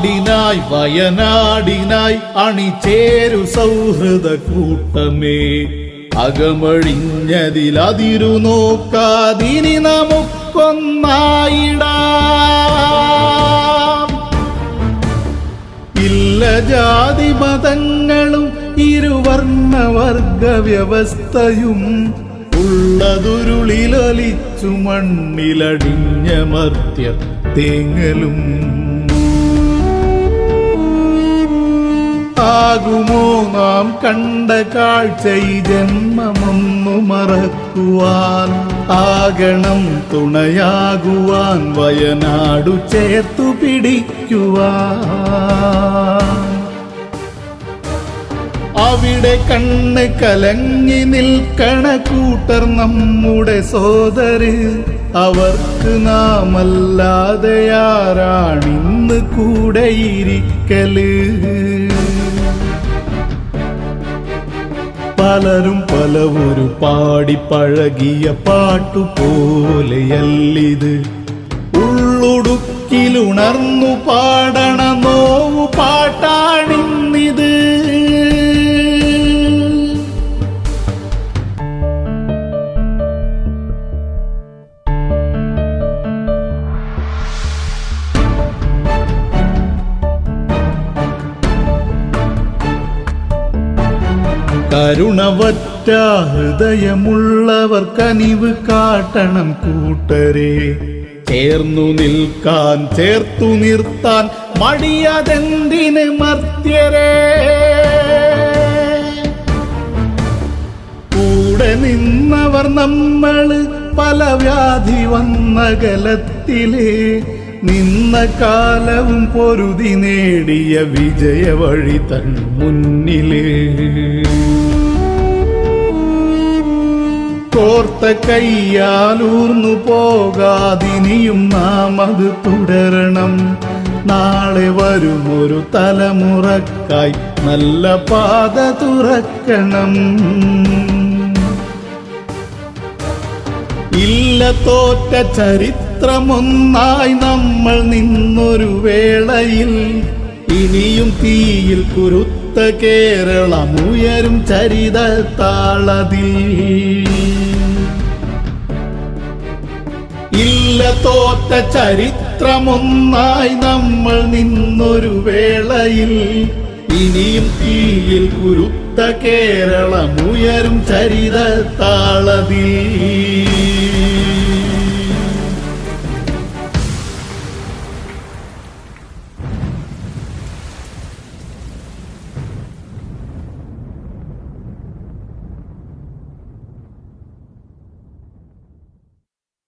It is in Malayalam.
നാടിനായി വയനാടിനായി അണിചേരു സൗഹൃദ കൂട്ടമേ. അകമഴിഞ്ഞതിലതിരു നോക്കാതിനി നമുക്കൊന്നായിടാം. ഇല്ല ജാതി മതങ്ങളും ഇരുവർണവർഗ വ്യവസ്ഥയും ഉള്ളതുരുളിലൊലിച്ചു മണ്ണിലടിഞ്ഞ മർത്യ തേങ്ങലും ആകുമോ നാം കണ്ട കാഴ്ച ജന്മമൊന്നു മറക്കുവാൻ. ആകണം തുണയാകുവാൻ വയനാടു ചേർത്തു പിടിക്കുവാൻ. അവിടെ കണ്ണ് കലങ്ങി നിൽക്കണ കൂട്ടർ നമ്മുടെ സോദര് അവർക്ക് നാമല്ലാതെ ആരാണിന്ന് കൂടെ പലരും പലവൊരു പാടി പഴകിയ പാട്ടുപോലെയല്ലിത്. ഉള്ളുടുക്കിലുണർന്നു പാടണ കരുണവറ്റ ഹൃദയമുള്ളവർ കനിവ് കാട്ടണം കൂട്ടരെ. ചേർന്നു നിൽക്കാൻ ചേർത്തു നിർത്താൻ മടിയതെന്തിന് മർത്യരെ? കൂടെ നിന്നവർ നമ്മൾ പല വ്യാധി വന്ന കലത്തിലെ നിന്ന കാലവും പൊരുതി നേടിയ വിജയ വഴി തൻ മുന്നിലേ. കോർത്ത കയ്യാലൂർന്നു പോകാതിനിയും നാം അത് തുടരണം. നാളെ ഒരു തലമുറക്കായി നല്ല പാത തുറക്കണം. ഇല്ല തോറ്റ ചരിത്രമൊന്നായി നമ്മൾ നിന്നൊരു വേളയിൽ. ഇനിയും തീയിൽ കുരുത്ത കേരളം ഉയരും ചരിത താളതിൽ ഇല്ല തോറ്റ ചരിത്രമൊന്നായി നമ്മൾ നിന്നൊരു വേളയിൽ. ഇനിയും തീയിൽ കുരുത്ത കേരളം ഉയരും ചരിത താളതിൽ